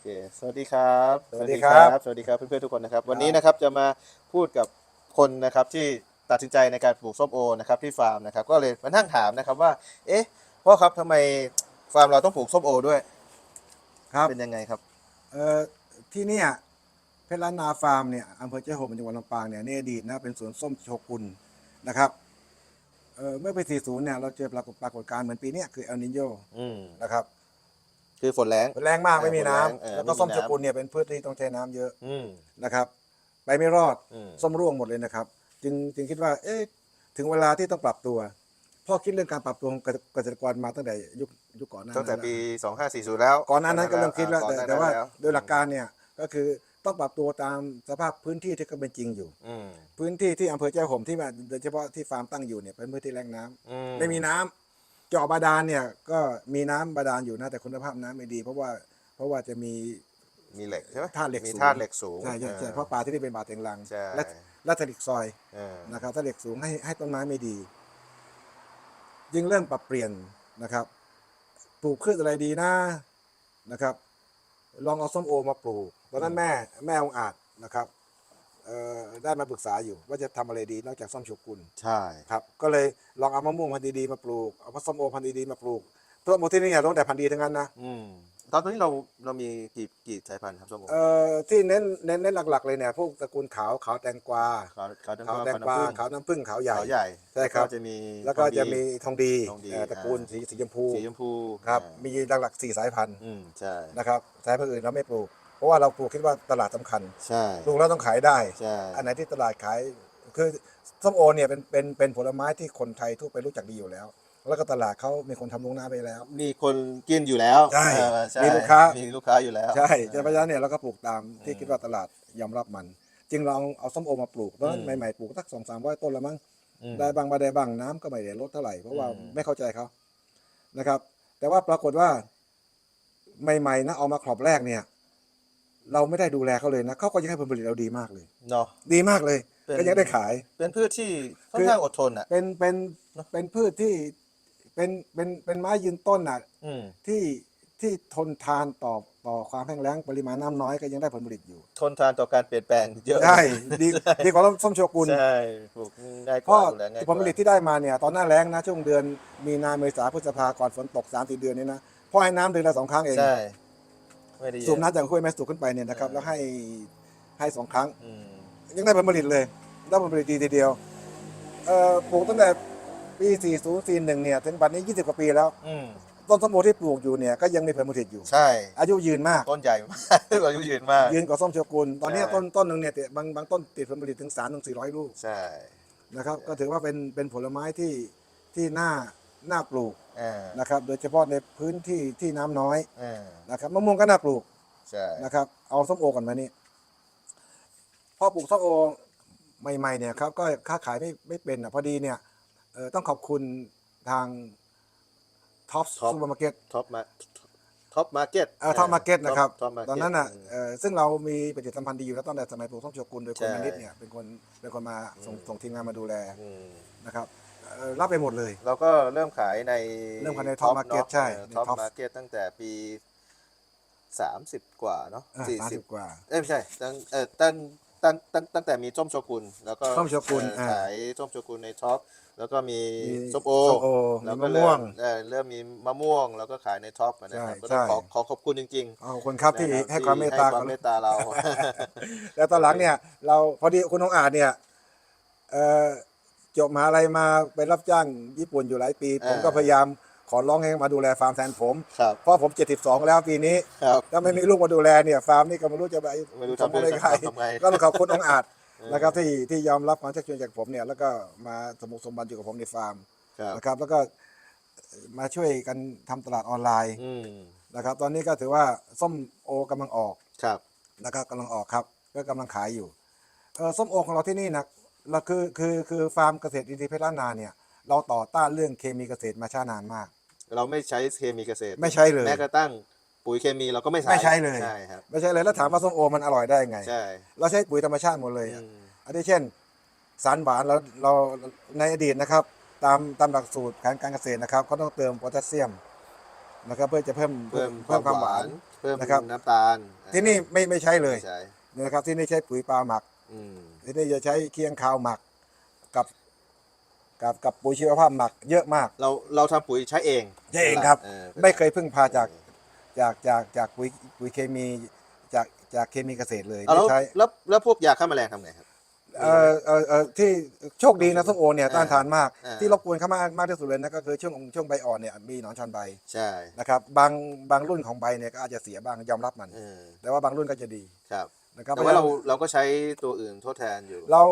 เคสวัสดีครับสวัสดีครับ สวัสดีครับเพื่อนๆทุกคนนะครับ วันนี้นะครับจะมาพูดกับคนนะครับที่ตัดสินใจในการปลูกส้มโอนะครับที่ฟาร์มนะครับ ก็เลยมานั่งถามนะครับว่า เอ๊ะพ่อครับทำไมฟาร์มเราต้องปลูกส้มโอด้วยครับเป็นยังไงครับเอ่อที่เนี่ยเพชรล้านนาฟาร์มเนี่ยอำเภอเจ้าโหมจังหวัดลำปางเนี่ยในอดีตนะเป็นสวนส้มโชกุนนะครับเอ่อเมื่อปี40เนี่ยเราเจอปรากฏปรากฏการณ์เหมือนปีเนี้ยคือเอลนิโยอืมนะครับ คือฝนแรง แรงมากไม่มีน้ำฝนแรงเออแล้วก็ไม่มีส้มน้ำโชกุนเนี่ยเป็นพืชที่ต้องใช้น้ำเยอะอืม นะครับ ไปไม่รอดอืม ส้มร่วงหมดเลยนะครับ จึงจึงคิดว่าเอ๊ะถึงเวลาที่ต้องปรับตัวพ่อคิดเรื่องการปรับตัวของเกษตรกรมาตั้งแต่ยุคยุคก่อนหน้าตั้งแต่นั้นปีล้ว2540 แล้วก่อนหน้านั้นก็เริ่มคิดแล้วก่อนแต่หน้แต่ว่านั้นล้โดยหลักการเนี่ยก็คือต้องปรับตัวตามสภาพพื้นที่ที่ก็เป็นจริงอยู่ อืมพื้นที่ที่อำเภอเจ้าห่มที่ว่าโดยเฉพาะที่ฟาร์มตั้งอยู่เนี่ยเป็นพื้นที่แรงน้ำอืไม่มีน้ำ เจาะบาดาลเนี่ยก็มีน้ำบาดาลอยู่นะแต่คุณภาพน้ำไม่ดี เพราะว่าเพราะว่าจะมีมีเหล็กใช่ไหมธาตุเหล็กมีสูงธาตุเหล็กสูงใช่ใช่ใช่ออเพราะปลาที่นี่เป็นปลาเต็งรังใช่และและถลิกซอยเออนะครับถ้าเหล็กสูงให้ให้ต้นไม้ไม่ดี จึงเริ่มปรับเปลี่ยนนะครับ ปลูกพืชอะไรดีนะนะครับ ลองเอาส้มโอมาปลูกตอนนั้นแม่แม่องอาจนะครับเอ่อได้มาปรึกษาอยู่ ว่าจะทำอะไรดีนอกจากส้มโชกุนใช่ ครับก็เลยลองเอามะม่วงพันธุ์ดีๆมาปลูกเอาส้มโอพันธุ์ดีๆมาปลูกต้นโมที่นี่เนี่ยต้องแต่พันธุ์ดีทั้งนั้นนะอืมตอนนี้เราเรามีกี่กี่สายพันธุ์ครับส้มโอเอ่อที่เน้นเน้นเน้นหลักๆเลยเนี่ยพวกตระกูลขาวขาวแตงกวาขาวขาวขาวแตงกวาขาวน้ำผึ้งขาวใหญ่ ขาวใหญ่ใช่ครับ แล้วก็จะมีแล้วก็ทองดีจะมีทองดีทองดีเอ่อตระกูลอ่าสีสีชมพูสีชมพูครับอ่ามีหลักๆสี่สายพันธุ์อืมใช่ นะครับสายพันธุ์อื่นเราไม่ปลูก เพราะว่าเราปลูกคิดว่าตลาดสำคัญ ใช่ปลูกแล้วต้องขายได้ ใช่ อันไหนที่ตลาดขายคือส้มโอเนี่ยเป็นเป็นเป็นผลไม้ที่คนไทยทั่วไปรู้จักดีอยู่แล้ว แล้วก็ตลาดเขามีคนทำลงหน้าไปแล้ว มีคนกินอยู่แล้วใช่เออใช่มีลูกค้ามีมีลูกค้าอยู่แล้วใช่เพราะฉะนั้นเนี่ยเราก็ปลูกตามที่คิดว่าตลาดยอมรับมัน จึงลองเอาส้มโอมาปลูกตอนนั้นอืมใหม่ๆปลูกสักสองสามร้อยต้นแล้วมั้ง อืม ได้บางมาได้บางน้ำก็ไม่ได้ลดเท่าไหร่เพราะว่าอืม ไม่เข้าใจเขานะครับ แต่ว่าปรากฏว่า ใหม่ๆนะเอามาครอบแรกเนี่ย เราไม่ได้ดูแลเขาเลยนะเขาก็ยังให้ผลผลิตเราดีมากเลย เนาะ ดีมากเลย เป็น ก็ยังได้ขาย เป็นพืชที่ค่อนคือข้างอดทนอะ เป็นเป็นเนอะ เป็นพืชที่เป็นเป็นเป็นไม้ยืนต้นน่ะอืมที่ที่ทนทานต่อต่อความแห้งแล้งปริมาณน้ำน้อยก็ยังได้ผลผลิตอยู่ ทนทานต่อการเปลี่ยนแปลงเยอะใช่ดีดีกว่าส้มโชกุน ใช่ปลูกง่ายกเพว่าราะดูแลง่ายกผลผลิตว่าที่ได้มาเนี่ยตอนหน้าแล้งนะช่วงเดือนมีนาเมษาพฤษภาก่อนฝนตกสามสี่เดือนนี้นะพ่อให้น้ำเดือนละสองครั้งเอง ใช่ ไม่ได้เยอะสูบน้ำจากห้วยแม่สูบขึ้นไปเนี่ยนะครับเออแล้วให้ให้สองครั้ง อืมยังได้ผลผลิตเลยได้ผลผลิตดีทีเดียวเอ่อปลูกตั้งแต่ปี 40 41 เนี่ยถึงปัจจุบันนี้ 20 กว่าปีแล้ว อืมต้นส้มโอที่ปลูกอยู่เนี่ยก็ยังมีผลผลิตอยู่ ใช่ อายุยืนมาก ต้นใหญ่มากอายุยืนมาก ยืนกว่าส้มโชกุนตอนนี้ใช่ ต้นต้นหนึ่งเนี่ยบางบางต้นติดผลผลิตถึง3ถึง400 ลูกใช่ นะครับก็ถือว่าเป็นเป็นผลไม้ที่ที่น่า น่าปลูกอ่านะครับ โดยเฉพาะในพื้นที่ที่น้ำน้อยอ่านะครับมะม่วงก็น่าปลูกใช่นะครับ เอาส้มโอก่อนมานี่พอปลูกส้มโอใหม่ๆเนี่ยครับก็ค้าขายไม่ไม่เป็นอะพอดีเนี่ยเอ่อต้องขอบคุณทางท็อปซูเปอร์มาร์เก็ต ท็อปมาท็อปมาร์เก็ตเอ่อท็อปมาร์เก็ตนะครับท็อปมาร์เก็ตตอนนั้นอะเอ่อซึ่งเรามีปฏิสัมพันธ์ดีอยู่แล้วตั้งแต่สมัยปลูกส้มโชกุนโดยคุณใช่มานิดเนี่ยเป็นคนเป็นคนมาส่งอืมส่งทีมงานมาดูแลอืมนะครับ เอ่อรับไปหมดเลย เราก็เริ่มขายในเริ่มขายใน Top Market ใช่ในท็อป Top มาร์เก็ตตั้งแต่ปีสามสิบกว่าเนาะอ่าสี่สามสิสิบบกว่า เอ้ยไม่ใช่ตั้งเออตั้งตั้งตั้งตั้งแต่มีส้มโชกุนแล้วก็ส้มโชกุนเอ่ออ่าขายส้มโชกุนในท็อปแล้วก็มีมีส้มโอ ส้มโอแล้วมีก็มะเริ่ม่วงเออเริ่มมีมะม่วงแล้วก็ขายในท็อปนะครับใช่ก็ต้องใช่ ขอขอขอบคุณจริงขอบคุณครับๆที่นะครับให้ความเมตตาให้ความเมตตาเรา แล้วตอนหลังเนี่ย เราพอดีคุณน้องอาจเนี่ยเอ่อ จบมหาลัยมาไปรับจ้างญี่ปุ่นอยู่หลายปีอ่าผมก็พยายามขอร้องให้มาดูแลฟาร์มแทนผม ครับเพราะผม 72 แล้วปีนี้ ครับถ้าไม่มีลูกมาดูแลเนี่ยฟาร์มนี่ก็ไม่รู้จะไปไม่รู้ทำอะไรทำใครทำไง ก็ต้องขอบคุณน้องอาจเออนะครับที่ที่ยอมรับความชักชวนจากผมเนี่ยแล้วก็มาสมุกสมบันอยู่กับผมในฟาร์มครับนะครับ แล้วก็มาช่วยกันทำตลาดออนไลน์อืมนะครับ ตอนนี้ก็ถือว่าส้มโอกำลังออก ครับ นะครับกำลังออกครับก็กำลังขายอยู่เออส้มโอของเราที่นี่นะ เราคือคือคือฟาร์มเกษตรอินทรีย์เพชรล้านนาเนี่ยเราต่อต้านเรื่องเคมีเกษตรมาช้านานมาก เราไม่ใช้เคมีเกษตร ไม่ใช้เลย แม้กระทั่งปุ๋ยเคมีเราก็ไม่ใช้ไม่ใช้เลยใช่ครับไม่ใช่เลยแล้วถามว่าส้มโอมันอร่อยได้ไงใช่เราใช้ปุ๋ยธรรมชาติหมดเลยอะอืมอันนี้เช่น สารหวานเราเราในอดีตนะครับ ตามตามหลักสูตรการการเกษตรนะครับเขาต้องเติมโพแทสเซียมนะครับเพื่อจะเพิ่มเพิ่มเพิ่มความหวานคเพิ่มนะครับน้ำตาล ที่นี่ไม่ไม่ใช้เลยไม่ใช่นะครับที่นี่ใช้ปุ๋ยปลาหมักอืม ที่นี่จะใช้เคียงคาวหมักกับ กับกับปุ๋ยชีวภาพหมักเยอะมากเราเราทำปุ๋ยใช้เองใช้เองครับ ออไม่เคยพึ่งพาจากจากจากจากปุ๋ยปุ๋ยเคมีจากจากเคมีเกษตรเลยเอาแล้วไม่ใช้ แล้วแล้วพวกยาฆ่าแมลงทำไงครับ เออเออเออที่โชคดีนะส้มโอเนี่ยต้านทานมาก อ่า ที่รบกวนเขามากมากที่สุดเลยนะก็คือช่วงช่วงใบอ่อนเนี่ยมีหนอนชันใบใช่นะครับบางบางรุ่นของใบเนี่ยก็อาจจะเสียบ้างยอมรับมัน เออแต่ว่าบางรุ่นก็จะดีครับนะครับแต่ว่าเราเราก็ใช้ตัวอื่นทดแทนอยู่ เรา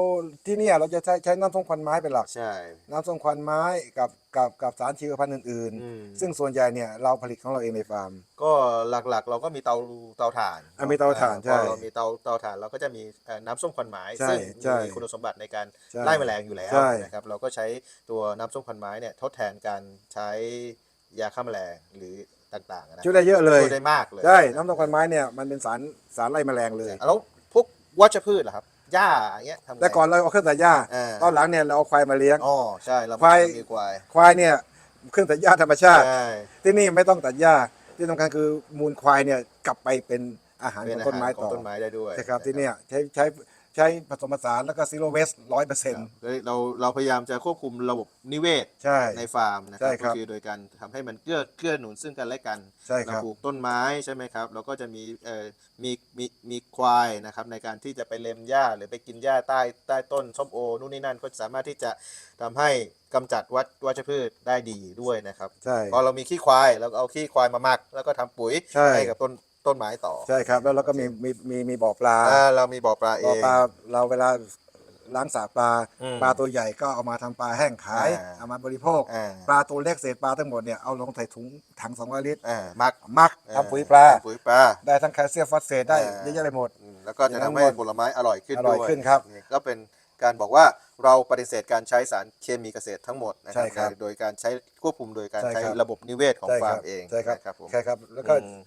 ที่เนี่ยเราจะใช้ใช้น้ำส้มควันไม้เป็นหลัก ใช่ น้ำส้มควันไม้กับกับกับสารชีวพันธุ์อื่น อืม ๆ ซึ่งส่วนใหญ่เนี่ยเราผลิตของเราเองในฟาร์ม ก็หลักๆ เราก็มีเตาเตาถ่านอะมีเตาถ่านอ่ใช่พอเรามีเตาเตาถ่านเราก็จะมีเอ่อน้ำส้มควันไม้ ใช่ซึ่งใช่มีคุณสมบัติในการใช่ไล่แมลงอยู่แล้วใช่ นะครับเราก็ใช้ตัวน้ำส้มควันไม้เนี่ยทดแทนการใช้ยาฆ่าแมลงหรือ ต่างๆนะช่วยได้เยอะเลยช่วยได้มากเลยใช่น้ำส้มควันไม้เนี่ยมันเป็นสารสารไล่แมลงเลยแล้วพวกวัชพืชล่ะครับหญ้าอย่างเงี้ยทำไงแต่ก่อนเราเอาเครื่องตัดหญ้าอ่าตอนหลังเนี่ยเราเอาควายมาเลี้ยงอ๋อใช่เราควายมีควายควายเนี่ยเครื่องตัดหญ้าธรรมชาติใช่ที่นี่ไม่ต้องตัดหญ้าที่สำคัญคือมูลควายเนี่ยกลับไปเป็นอาหารเป็ขนองอาต้นหารไม้ของต่อต้นไม้ได้ด้วยใช่ครับที่เนี่ยใช้ใช้ ใช้ผสมผสานแล้วก็ซีโร่เวสร้อยเปอร์คเซ็นรับต์เฮ้ยเราเราพยายามจะควบคุมระบบนิเวศใช่ ในฟาร์มนะคใช่รับครัก็บคือโดยการทำให้มันเกื้อเกื้อหนุนซึ่งกันและกันใช่คเรารับปลูกต้นไม้ใช่ไหมครับแล้วก็จะมีเอ่อมีมีมีควายนะครับในการที่จะไปเล็มหญ้าหรือไปกินหญ้าใต้ใต้ต้นส้มโอนู่นนี่นั่นก็สามารถที่จะทำให้กำจัดวัชวัชพืชได้ดีด้วยนะครับใช่ พอเรามีขี้ควายเราก็เอาขี้ควายมาหมัก แล้วก็ทำปุ๋ยใช่กับต้น ต้นไม้ต่อใช่ครับแล้วเราก็มีมีมีมีบ่อปลาอ่าเรามีบ่อปลาเอบ่อง ปลาเราเวลาล้างสระปลา อืมปลาตัวใหญ่ก็เอามาทำปลาแห้งขายอ่า เอามาบริโภค อ่าปลาตัวเล็กเศษปลาทั้งหมดเนี่ยเอาลงใส่ถุงถังสองร้อยลิตรอ่าหมักมักทำปุ๋ยปลา ทำปุ๋ยปลา ได้ทั้งแคลเซียมฟอสเฟตได้อ่า เยอะแยะไปหมด อืมแล้วก็จะทำให้ผลไม้อร่อยขึ้นอร่อยด้วยขึ้นครับนี่ก็เป็นการบอกว่าเราปฏิเสธการใช้สารเคมีเกษตรทั้งหมดนะคใช่รับครับโดยการใช้ควบคุมโดยการใช่ใช้ครับ ระบบนิเวศของใช่ฟาคร์รัมเองใช่ครับนะครับผม ใช่ครับแล้วก็อืม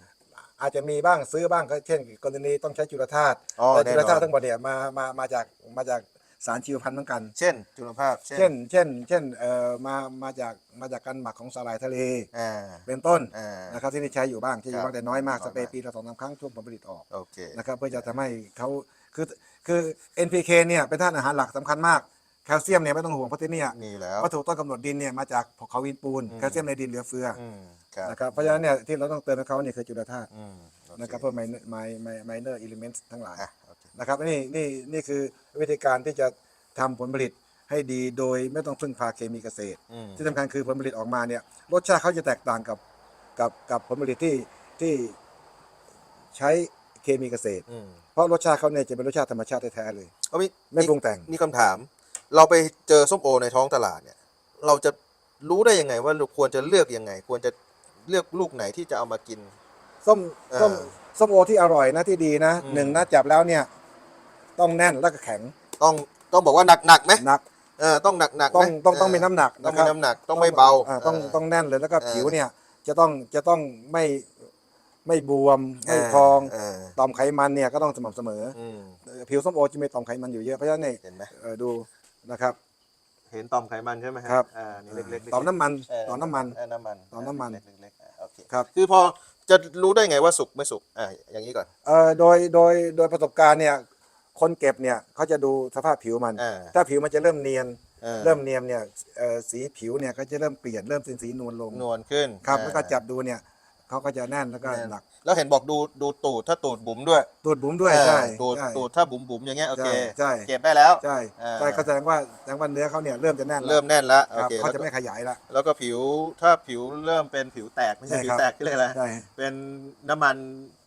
อาจจะมีบ้างซื้อบ้างก็เช่น กรณีต้องใช้จุลธาตุอ๋อแต่แน่จุนอนลธาตุทั้งหมดเนี่ยมามามาจากมาจากสารชีวพันธุ์เหมือนกัน เช่น จุลภาพ เช่นเช่น เช่นเอ่อมามาจากมาจากการหมักของสาหร่ายทะเลอ่าเป็นต้นอ่า นะครับที่นี่ใช้อยู่บ้างใช้อยู่ครับบ้างแต่น้อยมากน้สอยมากเปรย์ปีละสองสามครั้งช่วงผลผลิตออก โอเค นะครับเพื่อจะทำให้เขาคือคือ NPK เนี่ยเป็นธาตุอาหารหลักสำคัญมากแค ลเซียมเนี่ยไม่ต้องห่วงเพราะที่เนี่ยมีแล้ว วัตถุต้นกำเนิดดินเนี่ยมาจากภูเขาวินปูน อืม แคลเซียมในดินเหลือเฟืออืมครับนะครับเพราะฉะนั้นเนี่ยที่เราต้องเติมให้เขาเนี่ยคือจุลธาตุอืมโอเนะครับเพื่อไมไมไมไมเนอร์อิเลเมนต์ทั้งหลาย อะโอเค นะครับนี่นี่นี่คือวิธีการที่จะทำผลผลิตให้ดีโดยไม่ต้องพึ่งพาเคมีเกษตร อืม ที่สำคัญคือผลผลิตออกมาเนี่ยรสชาติเขาจะแตกต่างกับกับกับผลผลิตที่ที่ใช้เคมีเกษตร อืมเพราะรสชาติเขาเนี่ยจะเป็นรสชาติธรรมชาติแท้ๆเลย เอามีไม่ปรุงแต่ง มีคำถาม เราไปเจอส้มโอในท้องตลาดเนี่ย เราจะรู้ได้ยังไงว่าเราควรจะเลือกยังไง ควรจะเลือกลูกไหนที่จะเอามากิน ส้มเออส้มส้มโอที่อร่อยนะที่ดีนะอืม หนึ่งนะจับแล้วเนี่ย ต้องแน่นแล้วก็แข็งต้องต้องบอกว่าหนักหนักๆไหมหนักเออต้องหนักหนักๆต้องไหต้องต้องมีน้ำหนักต้องนะคมีรับน้ำหนักต้องไม่เบาอ่ต้องเต้องแน่นเลยแล้วก็เออผิวเนี่ย จะต้องจะต้องไม่ไม่บวมไม่พองเออต่อมไขมันเนี่ยก็ต้องสม่ำเสมออืมเอ่อผิวส้มโอจะมีต่อมไขมันอยู่เยอะเพราะฉะนั้นเนี่ยเห็นไหม เอ่อดู นะครับ เห็นต่อมไขมันใช่ไหมฮะครับ อ่านี่เล็กๆต่อมน้ำมันเต่อมน้ำมัน เออน้ำมันต่อมน้ำมัน เล็กๆๆอะโอเคครับ คือพอจะรู้ได้ไงว่าสุกไม่สุกอ่าอย่างนี้ก่อนเอ่อโดยโดยโดยประสบการณ์เนี่ยคนเก็บเนี่ยเขาจะดูสภาพผิวมัน อ่าถ้าผิวมันจะเริ่มเนียนออเริ่มเนียนเนี่ยเอ่อสีผิวเนี่ยก็จะเริ่มเปลี่ยนเริ่มเป็นสีนวลลงนวลขึ้นครับอ่าแล้วก็จับดูเนี่ยเขาก็จะแน่นแล้วก็แน่น หนัก แล้วเห็นบอกดูดูตูดถ้าตูดบุ๋มด้วยตูดบุ๋มด้วยเออใช่ตูดใช่ ตูดถ้าบุ๋มบุ๋มอย่างเงี้ยโอเคใช่ เก็บได้แล้ว ใช่อ่า ใช่ก็แสดงว่าแสดงว่าเนื้อเขาเนี่ยเริ่มจะแน่นแล้วเริ่มแน่นแล้วคโอรับเคเขาแล้วจะก็ไม่ขยายละ แล้วก็ผิวถ้าผิวเริ่มเป็นผิวแตกไม่ใช่ใช่ผิควรับ แตกที่เรียกอะไรใช่เป็นน้ำมัน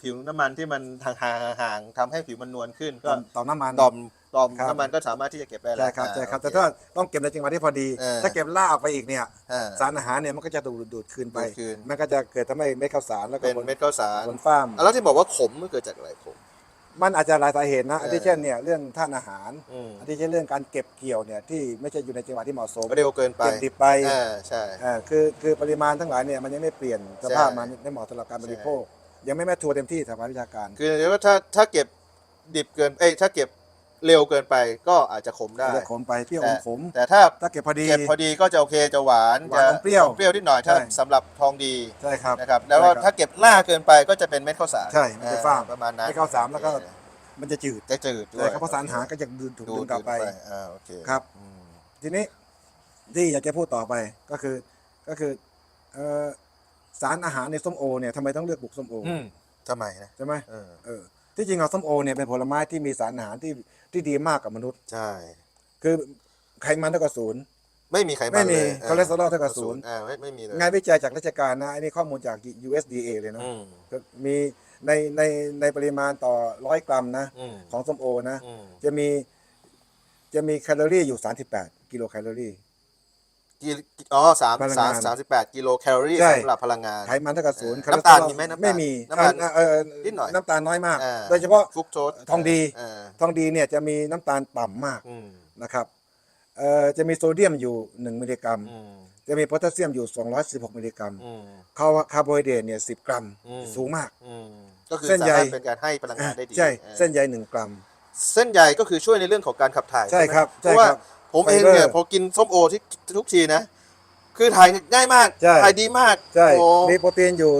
ผิวน้ำมันที่มันห่างๆห่างๆทำให้ผิวมันนวลขึ้นก็ ต่อมต่อมน้ำมัน ต่อม ต่อมครับ น้ำมันก็สามารถที่จะเก็บได้แล้วใช่ครับใช่ครับอ่แต่โอเถ้าต้องเก็บในจังหวะที่พอดี เออ ถ้าเก็บล่ากออกไปอีกเนี่ย อ่า สารอาหารเนี่ยมันก็จะดูดดูดคืนไป ดูดคืน มันก็จะเกิดทำให้เม็ดข้าวสารแล้วก็เป็นผลเม็ดข้าวสารผลฟ้าม อะแล้วที่บอกว่าขมมันเกิดจากอะไรขม มันอาจจะหลายสาเหตุนะเอออันที่เช่นเนี่ยเรื่องท่านอาหาร อืมอันที่เช่นเรื่องการเก็บเกี่ยวเนี่ยที่ไม่ใช่อยู่ในจังหวะที่เหมาะสมเร็วเกินไปเก็บดิบไปอ่าใช่ อ่าคือคือปริมาณทั้งหลายเนี่ยมันยังไม่เปลี่ยนสภาพใช่ มันไม่เหมาะสำหรับการบริโภค ยังไม่แม่ทัวร์เต็มที่ทางการวิชาการ คือเดี๋ยวว่าถ้าถ้าเก็บดิบเกินเอ้ยถ้าเก็บ เร็วเกินไปก็อาจจะขมได้ จะขมไปเปรี้ยวอแต่มขมแต่ถ้าถ้าเก็บพอดี เก็บพอดีก็จะโอเคจะหวานหวานจะอมเปรี้ยวเปรี้ยวนิดหน่อยถ้าใช่ สำหรับทองดีใช่ครับนะครับแล้วก็ใช่ครับถ้าเก็บล่าเกินไปก็จะเป็นเม็ดข้าวสารใช่มันจะฟ้าประมาณนั้นเม็ดข้าวสารแล้วก็มันจะจืดจะจืดด้วใช่ยครับเพราะสารอาหารก็จะดึงถูกดึงกลับไป อ่าโอเคครับ อืมทีนี้ที่อยากจะพูดต่อไปก็คือก็คือเอ่อสารอาหารในส้มโอเนี่ยทำไมต้องเลือกปลูกส้มโออืมทำไมนะใช่ไหมเออ เออที่จริงเอาส้มโอเนี่ยเป็นผลไม้ที่มีสารอาหารที่ ที่ดีมากกับมนุษย์ ใช่ คือไขมันเท่ากับศูนย์ ไม่มีไขมันไม่มีเลยคอเลสเตอรอลเท่ากับศูนย์ อ่าไม่ไม่มีเลยงานวิจัยจากราชการนะอันนี้ข้อมูลจาก USDA เลยนะอืมก็มีในในในปริมาณต่อร้อยกรัมนะ อืมของส้มโอนะ อืมจะมีจะมีแคลอรี่อยู่ 38 กิโลแคลอรี่ กิอ๋อสามพลังสามงานสามสิบแปดกิโลแคลอรี่ใช่ สำหรบพลังงาน ไขมันเท่ากับศูนย์เออน้ำตาลมีไหมน้ำตาลไม่มีน้ำตาลเอ่อเอ่อนิดหน่อยน้ำตาลน้อยมาก อ่า โดยเฉพาะ ฟรุกโตสทองดี เออทองดีเนี่ยจะมีน้ำตาลต่ำมากอืมนะครับเอ่อจะมีโซเดียมอยู่ 1 มิลลิกรัม อืมจะมีโพแทสเซียมอยู่ 216 มิลลิกรัมอืม คาร์คาร์โบไฮเดรตเนี่ย10 กรัมอืม สูงมาก อืมก็คือเส้นสาใยมารถเป็นการให้พลังงานได้ดีใช่ออเส้นใย 1 กรัม เส้นใยก็คือช่วยในเรื่องของการขับถ่ายใช่ไหมครับเพราะว่าใช่ครับ ผมเองไฟเบอร์เนี่ยพอกินส้มโอที่ทุกทีนะ คือถ่ายง่ายมากใช่ ถ่ายดีมากใช่โอ้มีโปรตีนอยู่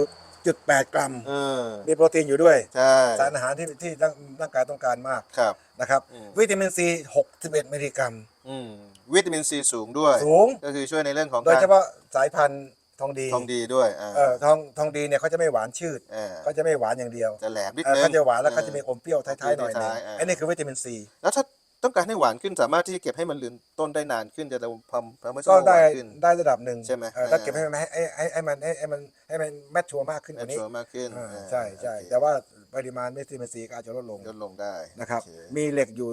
จุด8กรัม เออมีโปรตีนอยู่ด้วยใช่สารอาหารที่ที่ร่างร่างกายต้องการมากครับ นะครับ อืม วิตามินซี61มิลลิกรัม อืมวิตามินซีสูงด้วย สูง ก็คือช่วยในเรื่องของโดยการเฉพาะสายพันธุ์ทองดีทองดีด้วยอ่าเออทองทองดีเนี่ยเขาจะไม่หวานชืดเออเขาจะไม่หวานอย่างเดียวจะแหลมนิดเออนึง เขาจะหวานแล้วก็เออจะมีอมเปรี้ยวท้ายๆหน่อยหนึงท้ายๆอ่า อันนี้คือวิตามินซี แล้วถ้า ต้องการให้หวานขึ้นสามารถที่จะเก็บให้มันลืนต้นได้นานขึ้นจะทำทำทำให้ส้ก็มโอหได้วานขึ้น ได้ระดับหนึ่งใช่ไหม เออถ้าเออเก็บให้มันให้ให้ให้ให้มันให้ให้มันให้มันแมทชัวร์มากขึ้นกแอดว่านี้ชัวร์มากขึ้นอ่าอ่าใช่ใช่โอเคแต่ว่าปริมาณวิตามินซีก็อาจจะลดลงลดลงได้นะครับ โอเมีเหล็กอยู่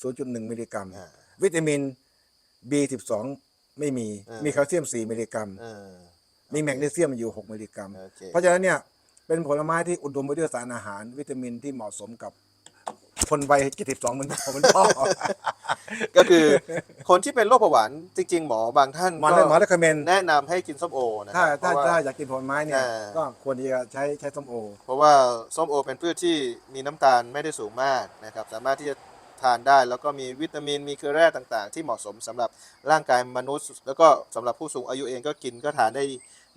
0.1 มิลลิกรัม อ่า วิตามิน B12 ไม่มีเออมีแคลเซียม 4 มิลลิกรัมเออมีแมกนีเซียมอยู่ 6 มิลลิกรัม โอเค เพราะฉะนั้นเนี่ย เป็นผลไม้ที่อุดมไปด้วยสารอาหาร วิตามินที่เหมาะสมกับ คนวัย72เหมือนผมเป็นพ่อก็คือคนที่เป็นโรคเบาหวานจริง ๆ หมอบางท่านหมอก็ได้หมอได้คอมเมนแนะนำให้กินส้มโอนะคถ้ารับถ้าเพระว่ ถ้าอยากกินผลไม้เนี่ยอ่า ก็ควรที่จะใช้ใช้ส้มโอ เพราะว่าส้มโอเป็นพืชที่มีน้ำตาลไม่ได้สูงมากนะครับสามารถที่จะทานได้ แล้วก็มีวิตามินมีเกลือแร่ต่างๆ ที่เหมาะสมสำหรับร่างกายมนุษย์ แล้วก็สำหรับผู้สูงอายุเองก็กินก็ทานได้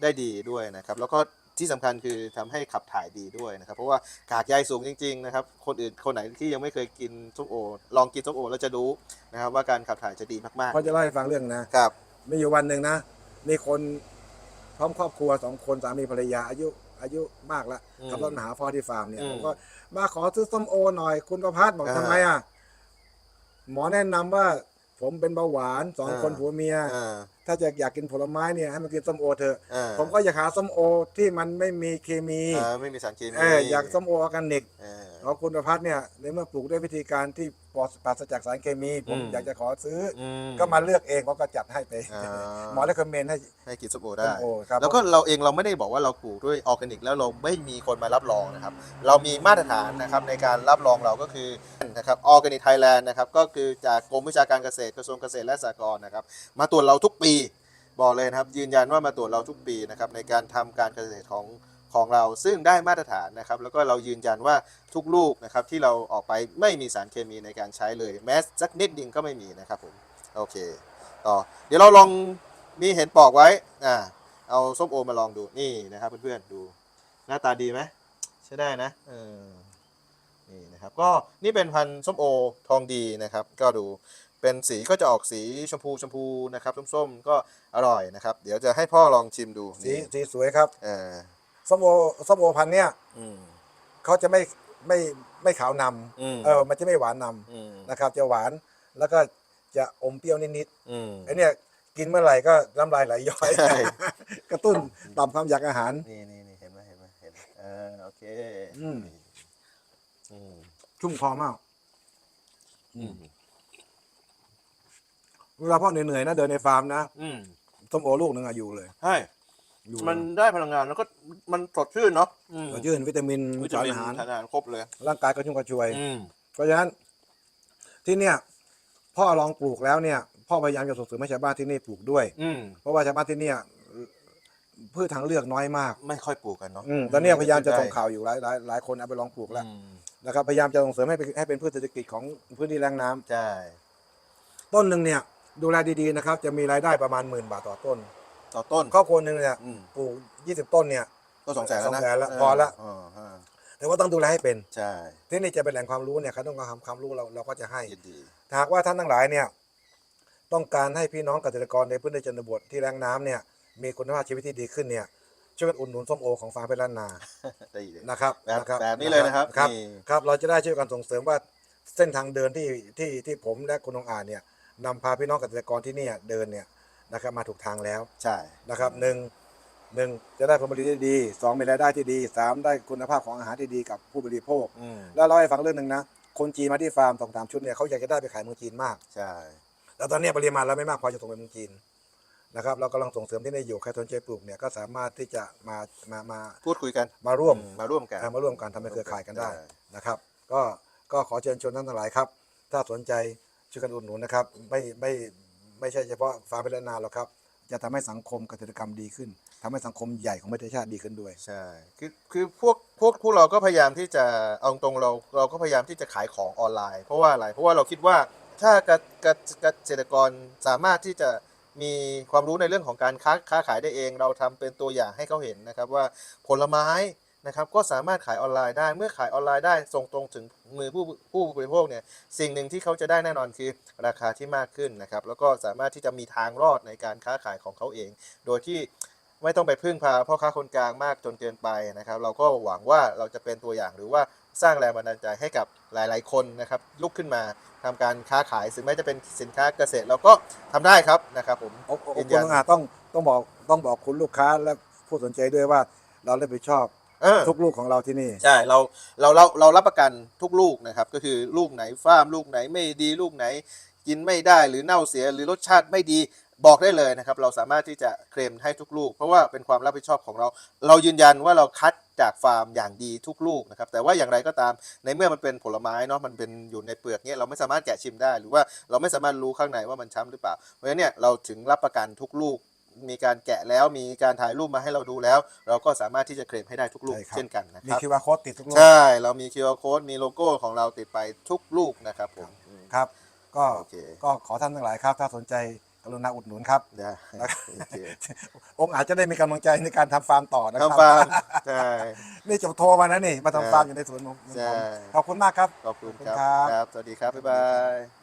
ได้ดีด้วยนะครับแล้วก็ ที่สำคัญคือทำให้ขับถ่ายดีด้วยนะครับ เพราะว่ากากใยสูงจริงๆนะครับคนอื่นคนไหนที่ยังไม่เคยกินส้มโอ ลองกินส้มโอแล้วจะรู้นะครับว่าการขับถ่ายจะดีมากเขาจะเล่าให้ฟังเรื่องนะๆครับมีอยู่วันหนึ่งนะ มีคนพร้อมครอบครัวสองคนสามีภรรยาอายุอายุมากแล้วอืมขับรถมาหาพ่อที่ฟาร์มเนี่ยอืมผมก็มาขอซื้อส้มโอหน่อย คุณประพัฒน์บอกอ่าทำไมอะหมอแนะนำว่า ผมเป็นเบาหวานสองอ่าคนผัวเมียอ่า ถ้าจะอยากกินผลไม้เนี่ยให้มันกินส้มโอเถอะอ่าผมก็อยากหาส้มโอที่มันไม่มีเคมีอ่าไม่มีสารเคมีเอออยากส้มโอออร์แกนิกเออเราคุณประพัฒน์เนี่ยในเมื่อปลูกด้วยวิธีการที่ปลอดปราศจากสารเคมี ผมอืม อยากจะขอซื้อออืก็มาเลือกเองเขาก็จัดให้ไปอ่า หมอได้คอมเมนต์ให้ให้กินส้มโอส้ได้มโอครับแล้วก็เราเองเราไม่ได้บอกว่าเราปลูกด้วยออร์แกนิก แล้วเราไม่มีคนมารับรองนะครับ เรามีมาตรฐานนะครับในการรับรองเราก็คือนะครับออร์แกนิกไทยแลนด์นะครับก็คือจากกรมวิชาการเกษตรกระทรวงเกษตรและสหกรณ์นะครับมาตรวจเราทุกปี บอกเลยนะครับยืนยันว่ามาตรวจเราทุกปีนะครับในการทำการเกษตรของของเราซึ่งได้มาตรฐานนะครับ แล้วก็เรายืนยันว่าทุกลูกนะครับที่เราออกไปไม่มีสารเคมีในการใช้เลยแม้สักนิดเดิงก็ไม่มีนะครับผมโอเคต่อเดี๋ยวเราลองมีเห็นปอกไว้อ่าเอาส้มโอมาลองดูนี่นะครับเพื่อนๆดูหน้าตาดีไหมใช่ได้นะเออนี่นะครับก็นี่เป็นพันธุ์ส้มโอทองดีนะครับ ก็ดู เป็นสีก็จะออกสีชมพูชมพูนะครับส้มๆก็อร่อยนะครับ เดี๋ยวจะให้พ่อลองชิมดูสีนี่สีสวยครับเออส้มโอส้มโอพันธุ์เนี่ยอืม เขาจะไม่ไม่ไม่ขาวนอืมำเออมันจะไม่หวานนอืมำนะครับจะหวานแล้วก็จะอมเปรี้ยวนิดอืม ๆไอเนี่ยกินเมื่อไหร่ก็น้ำลายไหลย้อย ใช่ กระตุ้นต่อมความอยากอาหาร นี่นี่นี่เห็นไหมเห็นไหมเห็นไหมเออโอเคอืม อืมชุ่มคอมากอืม เวลาพ่อเหนื่อยๆนะเดินในฟาร์มนะอืมส้มโอลูกหนึ่งอะอยู่เลยใช่ อยู่มันได้พลังงานแล้วก็มันสดชื่นเนาะอืมก็ยื่นวิตามินวิตาสารมินอาหารสารอาหารครบเลย ร่างกายก็ชุ่มกระชวย อืมเพราะฉะนั้นที่เนี่ย พ่อลองปลูกแล้วเนี่ย พ่อพยายามจะส่งเสริมให้ชาวบ้านที่นี่ปลูกด้วย อืมเพราะว่าชาวบ้านที่เนี่ยพืชทางเลือกน้อยมากไม่ค่อยปลูกกันเนาะอืมตอนเนี้ยพยายามจะส่งข่าวอยู่หลายหลายหลายคนเอาไปลองปลูกแล้วอืมนะครับพยายามจะส่งเสริมให้เป็นให้เป็นพืชเศรษฐกิจของพื้นที่แรงน้ำใช่ต้นหนึ่งเนี่ย ดูแลดีๆนะครับ จะมีรายได้ประมาณหมื่นบาทต่อต้น ต่อต้นครอบครัวหนึ่งเนี่ยอืมปลูก20ต้นเนี่ย ก็สองแสนแล้วนะสองแสนละเพอละอ๋อฮะแต่ว่าต้องดูแลให้เป็นใช่ที่นี่จะเป็นแหล่งความรู้เนี่ยเขาต้องการความรู้เราเราก็จะให้ ยินดีถ้าหากว่าท่านทั้งหลายเนี่ยต้องการให้พี่น้องเกษตรกรในพื้นที่ชนบทที่แรงน้ำเนี่ยมีคุณภาพชีวิตที่ดีขึ้นเนี่ยช่วยกันอุดหนุนส้มโอของฟาร์มเพชรล้านนาได้ยินนะครับแบบนะครับแบบนี้เลยนะครับครับนี่ ครับ เราจะได้ช่วยกันส่งเสริมว่าเส้นทางเดินที่ที่ที่ผมและคุณองอาจเนี่ย นำพาพี่น้องเกษตรกรที่เนี่ยเดินเนี่ยนะครับมาถูกทางแล้วใช่นะครับหนึ่งหนึ่งจะได้ผลผลิตที่ดีสองมีรายได้ที่ดีสามได้คุณภาพของอาหารที่ดีกับผู้บริโภค อืมแล้วเราให้ฟังเรื่องหนึ่งนะ คนจีนมาที่ฟาร์มสองสามชุดเนี่ยเขาอยากจะได้ไปขายเมืองจีนมาก ใช่ แล้วตอนนี้ปริมาณเราไม่มากพอจะส่งไปเมืองจีนนะครับเรากำลังส่งเสริมที่นี่อยู่ใครสนใจปลูกเนี่ยก็สามารถที่จะมามามาพูดคุยกันมาร่วม อืมาร่วมกัน อ่ามาร่วมกันทำให้เครือข่ายกันได้ใช่นะครับ ก็ก็ขอเชิญชวนท่านทั้งหลายครับ ถ้าสนใจ ช่วยกันอุดหนุนนะครับ ไม่ไม่ไม่ใช่เฉพาะฟาร์มพิรณาหรอกครับ จะทำให้สังคมเกษตรกรรมดีขึ้นทำให้สังคมใหญ่ของประเทศชาติดีขึ้นด้วย ใช่ คือคือพวกพวกพวกเราก็พยายามที่จะเอาตรงเราเราก็พยายามที่จะขายของออนไลน์ เพราะว่าอะไร เพราะว่าเราคิดว่าถ้าเกษเกษเกษตรกรสามารถที่จะมีความรู้ในเรื่องของการค้าค้าขายได้เอง เราทำเป็นตัวอย่างให้เขาเห็นนะครับว่าผลไม้ นะครับก็สามารถขายออนไลน์ได้เมื่อขายออนไลน์ได้ส่งตรงถึงมือผู้ผู้บริโภคเนี่ยสิ่งหนึ่งที่เขาจะได้แน่นอนคือราคาที่มากขึ้นนะครับแล้วก็สามารถที่จะมีทางรอดในการค้าขายของเขาเอง โดยที่ไม่ต้องไปพึ่งพาพ่อค้าคนกลางมากจนเกินไปนะครับ เราก็หวังว่าเราจะเป็นตัวอย่างหรือว่าสร้างแรงบันดาลใจให้กับหลาย ๆ คนนะครับลุกขึ้นมาทำการค้าขายถึงแม้จะเป็นสินค้าเกษตรเราก็ทำได้ครับนะครับผมโอ้โอ้ยืคุนณยันอาต้องต้องบอกต้องบอกคุณลูกค้าและผู้สนใจด้วยว่าเรารับผิดชอบ เออ ทุกลูกของเราที่นี่ ใช่เราเราเราเรารับประกันทุกลูกนะครับ ก็คือลูกไหนฟ้ามลูกไหนไม่ดีลูกไหน กินไม่ได้หรือเน่าเสียหรือรสชาติไม่ดีบอกได้เลยนะครับ เราสามารถที่จะเคลมให้ทุกลูก เพราะว่าเป็นความรับผิดชอบของเรา เรายืนยันว่าเราคัดจากฟาร์มอย่างดีทุกลูกนะครับ แต่ว่าอย่างไรก็ตามในเมื่อมันเป็นผลไม้เนาะมันเป็นอยู่ในเปลือกเนี่ยเราไม่สามารถแกะชิมได้ หรือว่าเราไม่สามารถรู้ข้างในว่ามันช้ำหรือเปล่าเพราะฉะนั้นเนี่ยเราถึงรับประกันทุกลูก มีการแกะแล้วมีการถ่ายรูปมาให้เราดูแล้ว เราก็สามารถที่จะเคลมให้ได้ทุกลูกใช่ครับ เช่นกันนะคมี รับคิวอาร์โค้ดติดทุกลูกใช่ เรามี QR code มีโลโก้ของเราติดไปทุกลูกนะครับผมอืม ครับ ก็โอเค ก็ขอท่านทั้งหลายครับ ถ้าสนใจกรุณาอุดหนุนครับ ได้โอเคองค์อาจจะได้มีกำลังใจในการทำฟาร์มต่อนะครั ทำฟาร์มใช่ นี่จบโทรมานะนี่ มาทำฟาร์มอยู่ในสวนของใช่ ขอบคุณมากครับ ขอบคุณขอบคุณครับครับครับ สวัสดีครับ บ๊ายบาย